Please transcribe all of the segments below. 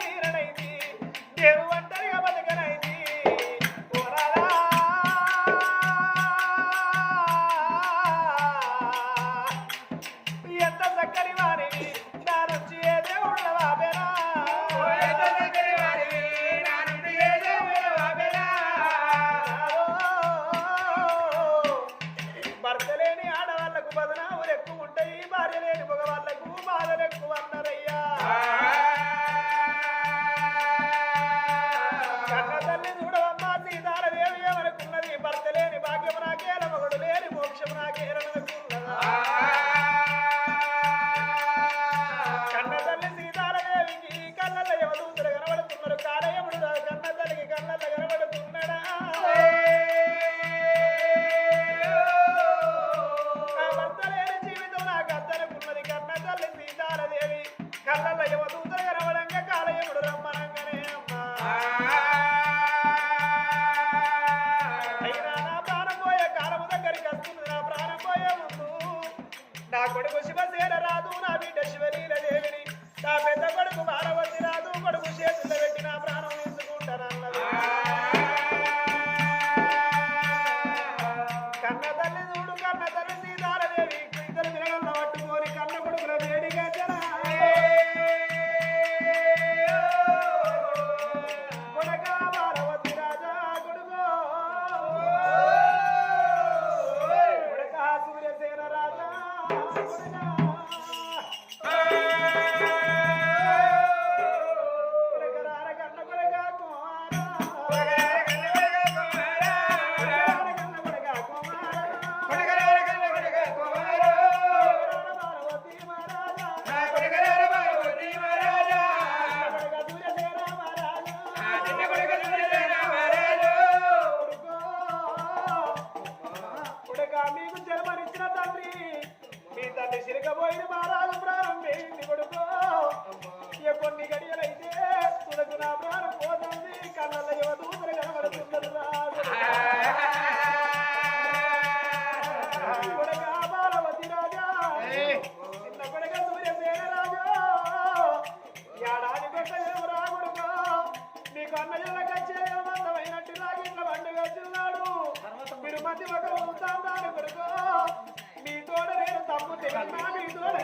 వీరనైతి దేవు అంటరి That I love. మధ్య ఒక ఉంటాను కొడుకు. నీ తోడ నేను తప్పు తెలియన్నా నీ తోడ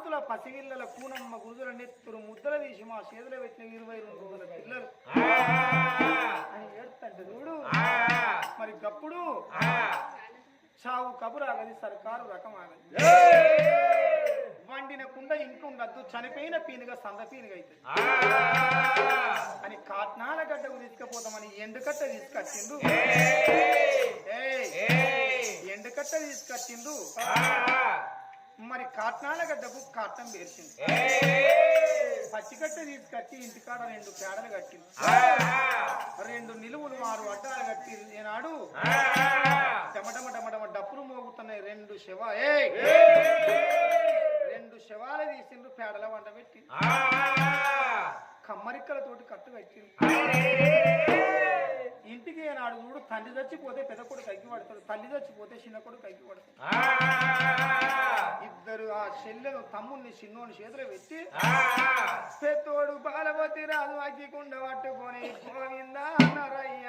కాంతుల పసిగిళ్ళల కూనమ్మ గురుదుల నెత్తురు ముద్దల తీసి మా చేతుల పెట్టిన ఇరవై రెండు వందల పిల్లలు. అని ఏడుతంటే చూడు. మరి గప్పుడు చావు కబురు ఆగది సర్కారు రకం ఆగది వండిన కుండ ఇంట్లో ఉండద్దు చనిపోయిన పీనుగా సంద పీనుగా అవుతుంది అని కాట్నాల గడ్డకు తీసుకుపోతామని ఎండుకట్ట తీసుకొచ్చిండు. ఎండుకట్ట తీసుకొచ్చిండు. మరి కాట్నాల గడ్డకు కాటం వేసింది. పచ్చికట్ట తీసుకొచ్చి ఇంటికాడ రెండు పేడలు కట్టింది. రెండు నిలువులు ఆరు అడ్డాలు కట్టి ఏనాడు? టమటమ టమటమ డప్పులు మోగుతున్నాయి. రెండు శవ! రెండు శవాలు తీసిండ్రు పేడల వంట పెట్టి కమ్మరిక్కలతోటి కట్టు కట్టింది ఇంటికి ఏనాడు చూడు తండ్రి చచ్చిపోతే పెద్ద కొడుకు అగ్గి పడతాడు తల్లి చచ్చిపోతే చిన్న కొడుకు అగ్గి పడతాడు ఇద్దరు ఆ చెల్లెను తమ్ముడిని చిన్నోని చేతులు పెట్టి పెద్దోడు బాలవతి రాజు అగ్గికుండ పట్టుకొని గోవింద నరయ్య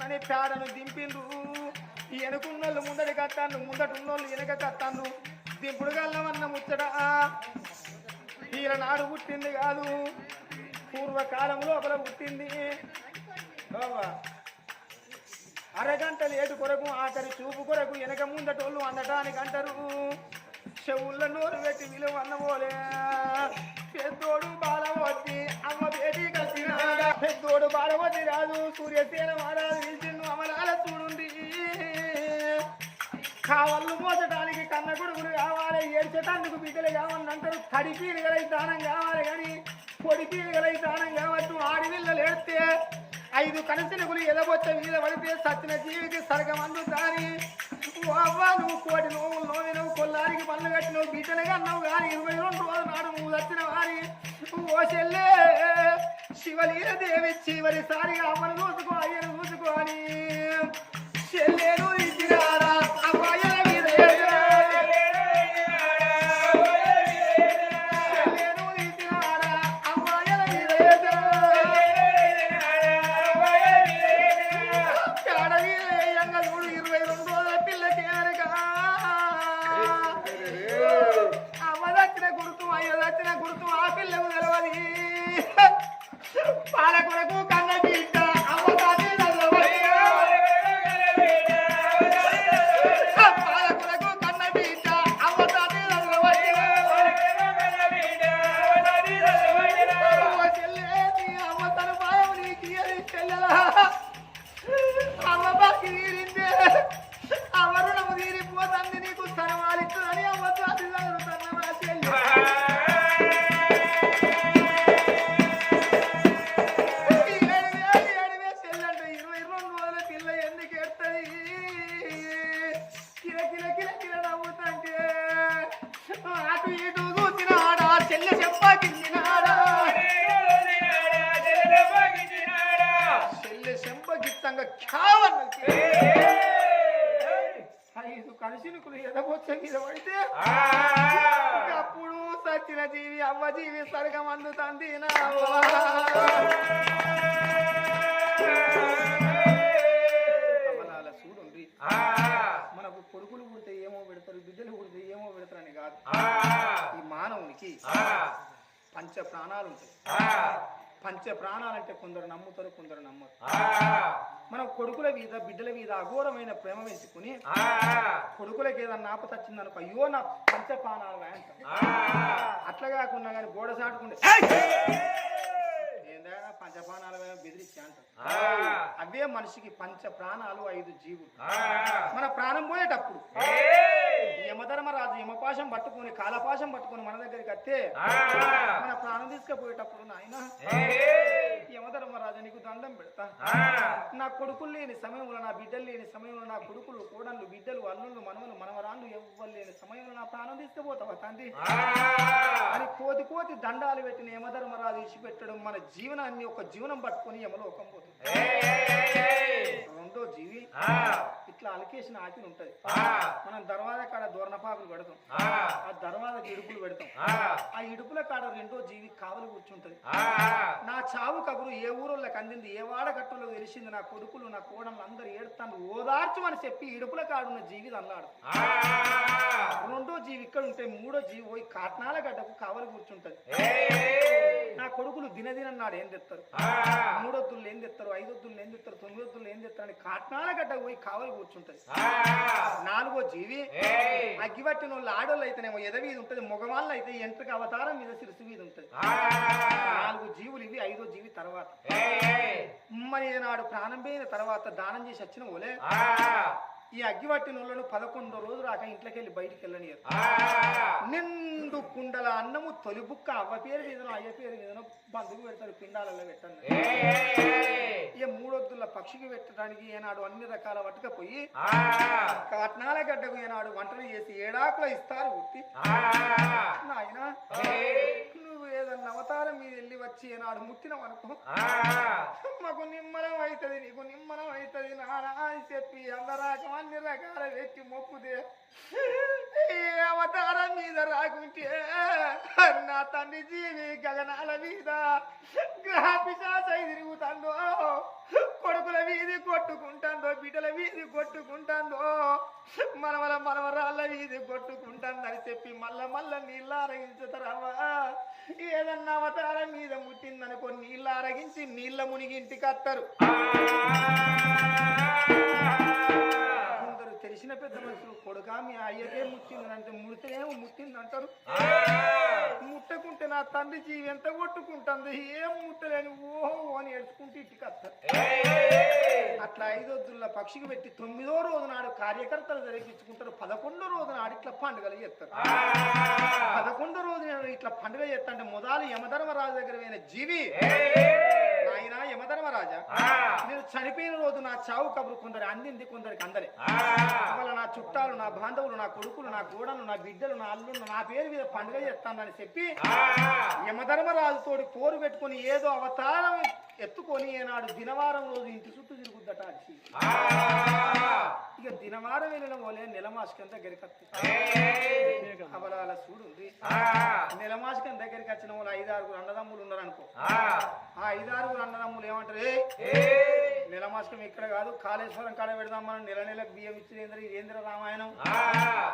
గల్లం పేడను దింపిండ్రు. ఈ వెనుకున్నోళ్ళు ముందడి కట్టాను ముందటున్నోళ్ళు వెనక కట్టాను దింపుడు గల్లం ముచ్చట ఈల నాడు పుట్టింది కాదు. పూర్వకాలంలో ఒకరు పుట్టింది. అరగంట లేటు కొరకు ఆఖరి చూపు కొరకు వెనక ముందటోళ్ళు అందటానికి అంటారు. చెవుళ్ళ నోరు పెట్టి విలువ అన్నవోలే పెద్దోడు బాలవతి అమ్మ కలిసినాడా పెద్దోడు రాజు సూర్యసేన మహారాజు పిలిచిండు అమలాల చూడుంది కావళ్ళు మోసడానికి కన్న కొడుకులు కావాలి ఏడ్చటానికి బిడ్డలు కావాలని అంటారు. తడి పీలుగలై దానం కావాలి కానీ పొడి గల దానం కావచ్చు ఆడవిల్లలు ఏడితే ఐదు కనసినకులు ఎదబొచ్చ మీద పడితే సచ్చిన జీవికి సరగం అందుతాని అవ్వా నువ్వు కోటి నువ్వు నోవి నువ్వు కొల్లారికి పనులు కట్టి నువ్వు బిడ్డలుగా అన్నావు కానీ ఇరవై రెండు రోజులు నాడు నువ్వు వచ్చిన వారి. ఓ చెల్లే శివలీల దేవి చివరిసారిగా అమ్మను చూసుకో అయ్యను చూసుకో అని. అటు ఇటు చూసినాడా చెల్లె చెప్పకించినాడా చెల్లె చెంపగిత్తంగా ఖ్యావన్నది ఐదు కలిసినుకులు ఎదబొచ్చ మీద పడితే అప్పుడు సచిన జీవి అవ్వ జీవి సరిగం అందుతుంది నా. కొడుకులు పుడితే ఏమో పెడతారు బిడ్డలు పుడితే ఏమో పెడతారని కాదు. ఈ మానవునికి పంచ ప్రాణాలు ఉంటాయి. పంచ ప్రాణాలంటే కొందరు నమ్ముతారు కొందరు నమ్మరు. మనం కొడుకుల మీద బిడ్డల మీద అఘోరమైన ప్రేమ పెంచుకుని కొడుకులకి ఏదన్నా ఆపత వచ్చిందనుకో అయ్యో నా పంచ ప్రాణాలు అంట. అట్లా కాకుండా కానీ గోడ సాటుకుంటే ప్రాణాలు బెదిరించి అవే మనిషికి పంచ ప్రాణాలు ఐదు జీవులు. మన ప్రాణం పోయేటప్పుడు యమధర్మరాజు యమపాశం పట్టుకొని కాలపాశం పట్టుకొని మన దగ్గరికి వస్తే మన ప్రాణం తీసుకుపోయేటప్పుడు నాయన. యమధర్మరాజు నీకు దండం పెడతా. నా కొడుకులు లేని సమయంలో నా బిడ్డలు లేని సమయంలో నా కొడుకులు కోడళ్ళు బిడ్డలు అల్లుళ్ళు మనవలు మనవరాళ్ళు ఎవ్వరు లేని సమయంలో నా ప్రాణం తీసుకుపోతావా తండ్రి? అని కోతి కోతి దండాలు పెట్టిన యమధర్మరాజు ఇచ్చిపెట్టడం మన జీవనాన్ని ఒక జీవనం పట్టుకొని యమలోకం పోతుంది. రెండో జీవి. ఇట్లా అలకేసిన ఆకిని ఉంటది. మనం దర్వాజా కాడ దూరణపాకులు పెడతాం ఆ. దర్వాజాకి ఇడుపులు పెడతాం. ఆ. ఇడుపుల కాడ రెండో జీవి కావలి కూర్చుంటది. నా చావు కబురు ఏ ఊరోళ్ళకి అందింది ఏ వాడగట్టలో తెలిసింది నా కొడుకులు నా కోడళ్ళు అందరు ఏడుతాను ఓదార్చమని చెప్పి ఇడుపుల కాడున్న జీవి అల్లాడు. రెండో జీవి ఇక్కడ ఉంటే మూడో జీవి పోయి కాట్నాల గడ్డకు కావలి కూర్చుంటది. నా కొడుకులు దినదిన నాడు ఏం తెస్తారు మూడొద్దులు ఏం తెస్తారు ఐదొద్దులు ఏం తెస్తారు తొమ్మిదొద్దులు ఏం తెస్తారు అని కాట్నాల గడ్డకు పోయి కావలి కూర్చుంటది. నాలుగో జీవి. అగ్గిపట్టిన వాళ్ళు ఆడోళ్ళు అయితేనేమో ఎదవీది ఉంటది మగవాళ్ళు అయితే ఎంట్రక అవతారం మీద సిరుసు మీద ఉంటది. నాలుగు జీవులు ఇవి ఐదో జీవి తర్వాత. మరి నాడు ప్రాణం పోయిన తర్వాత దానం చేసి వచ్చిన ఓలే ఈ అగ్గిపట్టిన వాళ్ళను పదకొండో రోజు రాక ఇంట్లోకి వెళ్ళి బయటికి వెళ్ళనియరు నిండు కుండల అన్నము తొలి బుక్క అవ్వ పేరు మీదనో అయ్య పేరు మీదనో బంధుకు పెడతారు పిండాలలో పెట్టండి. ఇక మూడొద్దుల పక్షికి పెట్టడానికి ఏనాడు అన్ని రకాల పట్టుకపోయి కట్నాల గడ్డకు ఏనాడు వంటలు చేసి ఏడాకుల ఇస్తారు గుర్తి నాయన. ఏదన్నా అవతారం మీద వెళ్ళి వచ్చి ఏనాడు ముట్టినావు అనుకో. మాకు నిమ్మలం అవుతుంది నీకు నిమ్మలం అవుతుంది నానా అని చెప్పి అందరాకం అన్ని రకాల వ్యక్తి మొక్కుదే అవతారం మీద రాకుంటే నా తండ్రి జీవి గగనాల మీద గ్రహ పిశాచై తిరుగుతాందో కొడుకుల వీధి కొట్టుకుంటాందో బిడ్డల వీధి కొట్టుకుంటాందో మనవల మనవరాళ్ళ వీధి కొట్టుకుంటాందని చెప్పి మల్ల మల్ల నీళ్ళు అరగించుతారమ్మా ఏదన్నా అవతారం మీద ముట్టిందనుకో నీళ్ళు అరగించి నీళ్ళ మునిగి ఇంటికి వస్తారు తెలిసిన పెద్ద మనుషులు కొడుక మీ అయ్యకే ముట్టింది అంటే ముడితేనేమో ముట్టింది అంటారు. ముట్టకుంటే నా తండ్రి జీవి ఎంత కొట్టుకుంటుంది? ఏం ముట్టలేని ఓహో అని ఏడ్చుకుంటూ ఇంటికి వస్తారు అట్లా ఐదొద్దుల పక్షికి పెట్టి తొమ్మిదో రోజు నాడు కార్యకర్తలు జరిపించుకుంటారు పదకొండో రోజు నాడు ఇట్లా పండుగలు చేస్తారు. పదకొండో రోజు ఇట్లా పండుగ చేస్తా మొదలు యమధర్మరాజు దగ్గర జీవి. నాయన యమధర్మరాజా. నేను చనిపోయిన రోజు నా చావు కబురు కొందరు అందింది కొందరికి అందరే. వాళ్ళ నా చుట్టాలు నా బాంధవులు నా కొడుకులు నా గోడలు నా బిడ్డలు నా అల్లుళ్ళు నా పేరు మీద పండుగ చేస్తానని చెప్పి యమధర్మరాజుతోటి పోరు పెట్టుకొని ఏదో అవతారం ఎత్తుకొని ఏనాడు దినవారం రోజు ఇంటి చుట్టూ తిరుగుద్దట జీవి. ఇక దినవారం వెళ్ళిన పోలే నెలమాసికం దగ్గరికి వస్తుంది అవలాల చూడుంది నెలమాసికం దగ్గరికి వచ్చిన వాళ్ళు ఐదారుగురు అన్నదమ్ములు ఉన్నారు అనుకో ఆ ఐదారుగురు అన్నదమ్ములు ఏమంటారు? "ఏ, నెలమాసికం ఇక్కడ కాదు కాళేశ్వరం కాడ పెడదాం మనం. నెల నెలకు బియ్యం ఇచ్చేంద్ర ఇదేంద్ర రామాయణం?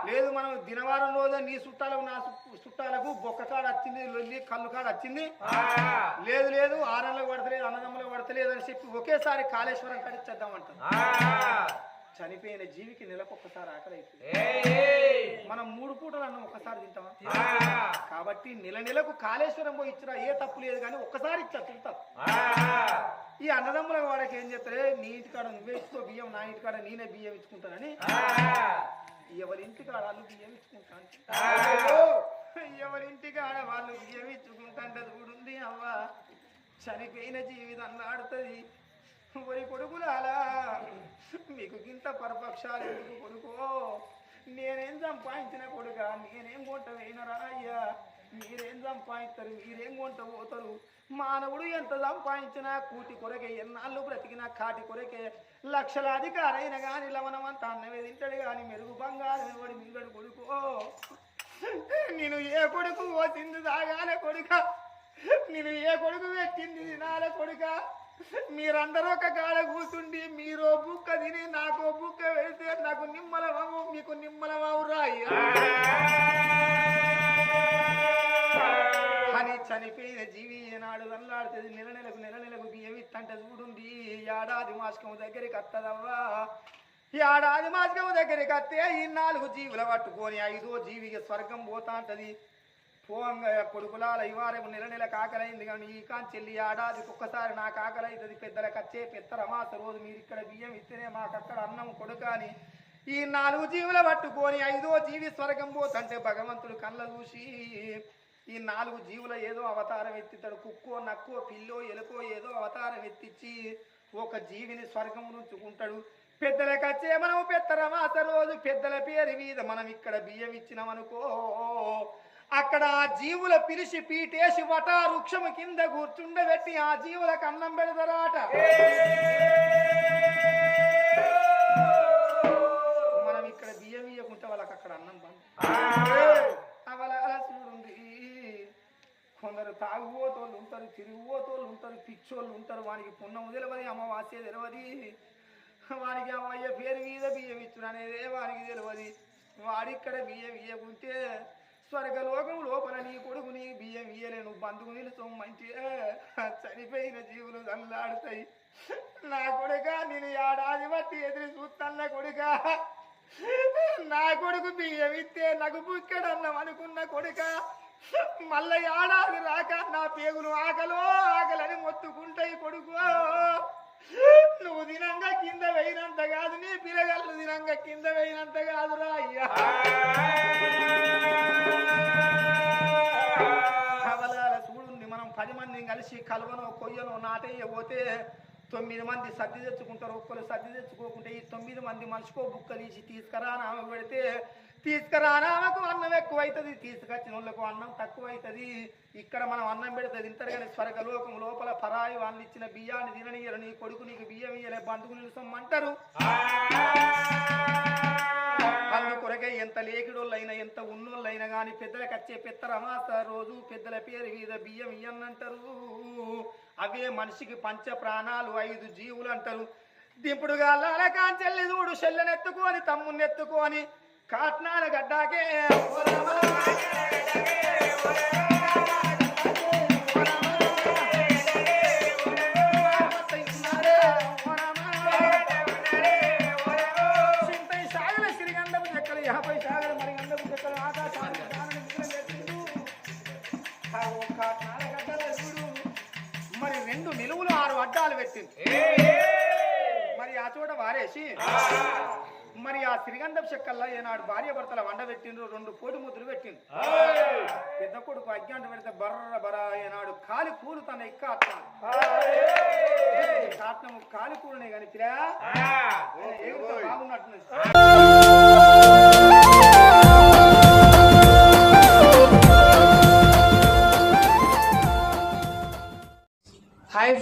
లేదు మనం దినవారం రోజు నీ చుట్టాలకు నా చుట్ట- చుట్టాలకు బొక్క కాడ వచ్చింది లొల్లి కళ్ళు కాడ వచ్చింది లేదు లేదు ఆరంలో పడతలేదు అన్నదమ్ములకు పడతలేదు అని చెప్పి ఒకేసారి కాళేశ్వరం కడిచేద్దామంటారు చనిపోయిన జీవికి నెలకొక్కసారి ఆకలి అవుతుంది మనం మూడు పూటలు అన్నం ఒక్కసారి తింటామా? కాబట్టి నెల నెలకు కాళేశ్వరం పోయి ఇచ్చినా ఏ తప్పు లేదు కానీ ఒక్కసారి ఇచ్చా తింటాం. ఈ అన్నదమ్ముల వాడికి ఏం చెప్తారే నీ ఇంటికాడ నువ్వే ఇచ్చుకో బియ్యం నా ఇంటికాడ నేనే బియ్యం ఇచ్చుకుంటానని ఎవరి ఇంటికాడ వాళ్ళు బియ్యం ఇచ్చుకుంటాను ఎవరి ఇంటికాడ వాళ్ళు బియ్యం ఇచ్చుకుంటాంటే చూడుంది అవ్వ. చనిపోయిన జీవితం ఆడుతుంది. ఒరి కొడుకులాలా మీకు గింత పరపక్షాలు ఎందుకు కొడుకో? నేనేం సంపాదించిన కొడుక? నేనేం కొంట వేయనరా అయ్యా? మీరేం సంపాదిస్తారు మీరేం కొంట పోతారు? మానవుడు ఎంత సంపాదించినా కూటి కొరకే ఎన్నాళ్ళు బ్రతికినా కాటి కొరకే. లక్షలాధికారైన కానీ లవనమంతా అన్నమే తింటాడు కానీ మెరుగు బంగారం వాడి మింగడు కొడుకో? నేను ఏ కొడుకు ఓ దాగానే తాగాలే కొడుక? నేను ఏ కొడుకు పెట్టింది తినాలే కొడుక? మీరందరూ ఒక కాడ కూర్చుండి మీరు బుక్క తిని నాకు బుక్క వేస్తే నాకు నిమ్మల వావు మీకు నిమ్మలమవు రాయి. అని చనిపోయిన జీవి ఏనాడు అల్లాడుతుంది నెల నెలకు నెల నెలకు బియ్యం ఇత్తంటే చూడుంది ఏడాది మాసకం దగ్గరికి వత్తదవ్వా ఏడాది మాసకం దగ్గరికి వస్తే ఈ నాలుగు జీవుల పట్టుకొని ఐదో జీవికి స్వర్గం పోతా ఉంటది పోంగ కొడుకులాల ఇవారేమో నెల నెల కాకలైంది కానీ ఈ కాంచెల్లి ఏడాదికి ఒక్కసారి నాకు కాకలైతుంది. పెద్దల కచ్చే వచ్చే పెద్ద రమాస రోజు మీరు ఇక్కడ బియ్యం ఇస్తేనే మాకు అక్కడ అన్నం కొడుక అని ఈ నాలుగు జీవుల పట్టుకొని ఐదో జీవి స్వర్గం పోతంటే భగవంతుడు కళ్ళ చూసి ఈ నాలుగు జీవుల ఏదో అవతారం ఎత్తితాడు. కుక్కో నక్కో పిల్లో ఎలుకో ఏదో అవతారం ఎత్తిచ్చి ఒక జీవిని స్వర్గం ఉంచుకుంటాడు పెద్దలకు వచ్చే మనం పెద్దరమాత రోజు పెద్దల పేరు మీద మనం ఇక్కడ బియ్యం ఇచ్చినామనుకో అక్కడ ఆ జీవుల పిలిచి పీటేసి వట వృక్షము కింద కూర్చుండబెట్టి ఆ జీవులకు అన్నం పెడతారాట. మనం ఇక్కడ బియ్యం ఇయ్యకుంటే వాళ్ళకి అక్కడ అన్నం బంద్ అవల కొందరు తాగుబోతోళ్ళు ఉంటారు తిరిగిపోతోళ్ళు ఉంటారు పిచ్చోళ్ళు ఉంటారు. వానికి పుణ్యం తెలియదు అమావాస్య తెలియదు వానికి అమ్మయ్య పేరు మీద బియ్యం ఇచ్చుడు అనేదే వానికి తెలియదు వాడిక్కడ బియ్యం ఇయ్యకుంటే స్వర్గలోకం లోపల నీ కొడుకు నీ బియ్యం ఇయ్యలేను. బంధువు మంచిగా చనిపోయిన జీవులు దల్లాడుతాయి నా కొడుక నేను ఏడాది బట్టి ఎదురు చూస్తాన్న కొడుక. నా కొడుకు బియ్యం ఇస్తే నాకు బుక్కడన్నాం అనుకున్న కొడుక. మళ్ళీ ఏడాది రాక కలిసి కలవనో కొయ్యనో నాటయ్య పోతే తొమ్మిది మంది సర్ది తెచ్చుకుంటారు. ఒక్కరు సర్ది తెచ్చుకోకుంటే ఈ తొమ్మిది మంది మనిషికో బుక్క తీసి తీసుకురా నామ పెడితే తీసుకురా నామకు అన్నం ఎక్కువ అవుతుంది తీసుకొచ్చిన వాళ్ళకు అన్నం తక్కువ అవుతుంది ఇక్కడ మనం అన్నం పెడితే తింటారు కానీ స్వర్గలోకం లోపల పరాయి వాళ్ళు ఇచ్చిన బియ్యాన్ని తిననీయరు. నీ కొడుకు నీకు బియ్యం ఇయ్యలే బంధువు నిలుసమ్మంటారు. ఎంత ఎంత ఉన్నోళ్ళైనా కానీ పెద్దలకు వచ్చే పెద్ద రమాస రోజు పెద్దల పేరు మీద బియ్యం ఇయ్యనంటారు. అవే మనిషికి పంచ ప్రాణాలు ఐదు జీవులు అంటారు. దింపుడుగా లాలకాంచెల్లి చూడు చెల్లెనెత్తుకొని తమ్మున్నెత్తుకొని కాట్నాల గడ్డాకే రెండు నిలువులు ఆరు అడ్డాలు పెట్టింది మరి ఆ చోట వారేసి మరి ఆ శ్రీగంధపు చెక్కల్లో ఏనాడు భార్య భర్తల వండ పెట్టిండ్రు రెండు కోడి ముద్దులు పెట్టిండు పెద్ద కొడుకు అజ్ఞాంట పెడితే బర్ర బర ఏనాడు కాలి కూలు తన ఇక్క కాట్నము కాలి కూలనే కానీ పిరా ఏమిటో